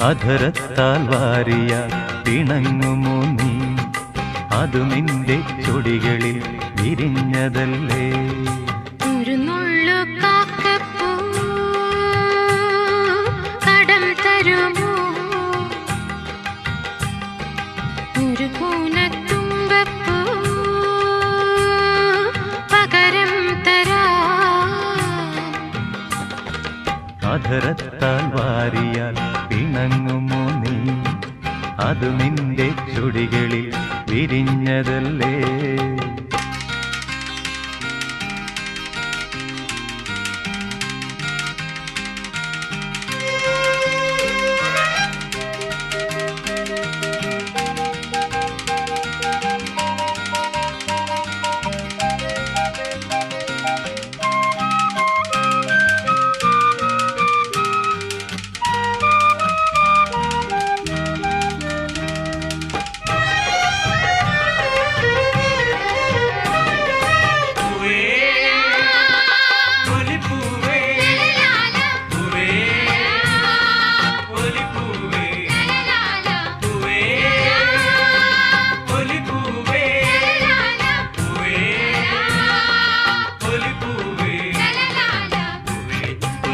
അധരത്താൽ വാരിയ പിണങ്ങുമോ നീ? അതു നിന്റെ ചൊടികളിൽ വിരിഞ്ഞതല്ലേ? കാക്കപ്പൂ അധരത്താൽ വാരിയാൽ പിണങ്ങുമോ നീ? അതു നിന്റെ ചുടികളിൽ വിരിഞ്ഞതല്ലേ?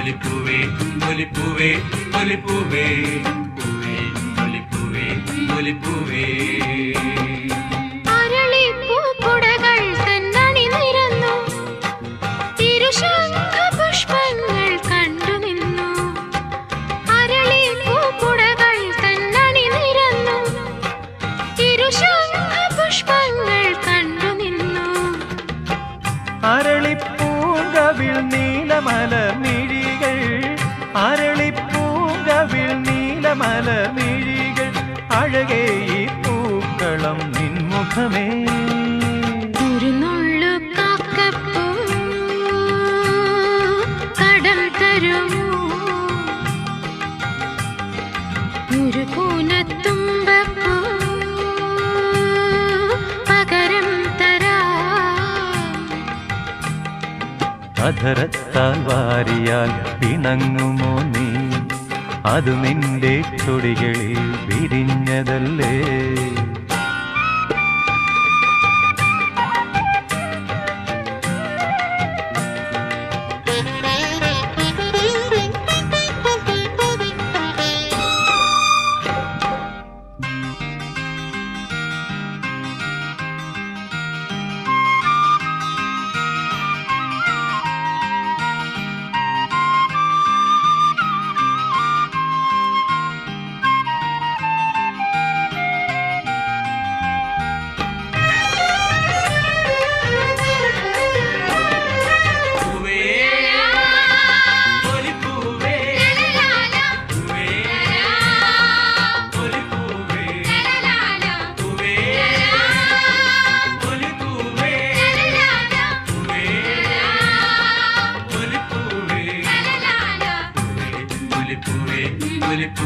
ഒലിപ്പൂവേ ഒലിപ്പൂവേ പൂവേ ഒലിപ്പൂവേ ഒലിപ്പൂവേ. അരളിപ്പൂങ്കവിൾ നീലമല മിഴികൾ അഴകേ ഈ പൂക്കളം നിൻമുഖമേ. അധരത്താൽ വാരിയാൽ പിണങ്ങുമോ നീ? അതു നിന്റെ ചൊടികളിൽ വിരിഞ്ഞതല്ലേ?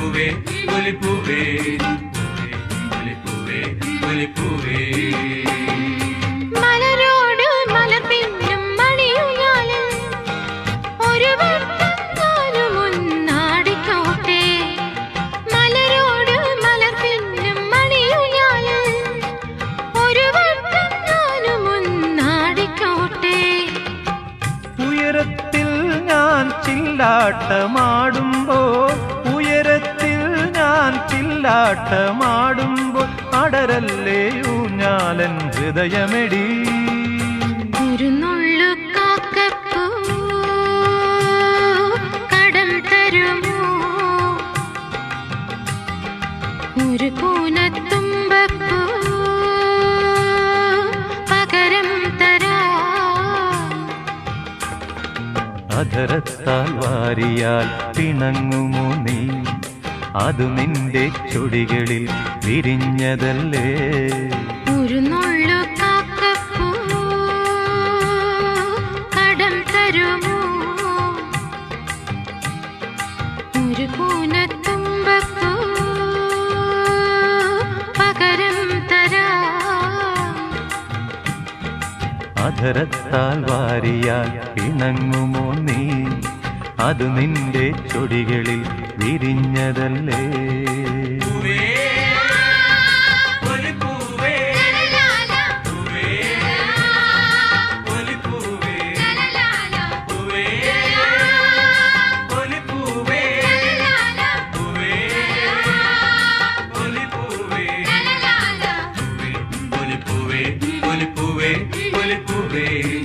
ഒലിപ്പൂവേ ഒലിപ്പൂവേ ഒലിപ്പൂവേ ഒലിപ്പൂവേ മലരോട് ഒരു ചില്ലാട്ടമാടുമ്പോൾ ഞാൻ ചില്ലാട്ടമാടുമ്പോൾ അടരല്ലേ ഊഞ്ഞാലൻ ഹൃദയമെടി. ഒരു പകരം തരാ. അധരത്താൽ വാരിയാൽ പിണങ്ങുമോ നീ? അതു നിന്റെ ചുടികളിൽ വിരിഞ്ഞതല്ലേ? ഒരു നുള്ളു കാക്കപ്പൂ കടം തരുമോ? ഒരു പൂനത്തുമ്പപ്പൂ പകരം തരാ. അധരത്താൽ വാരിയാൽ പിണങ്ങുമോ നീ? അതു നിന്റെ ചൊടികളിൽ വിരിഞ്ഞതല്ലേ? Thank ഒലിപ്പൂവേ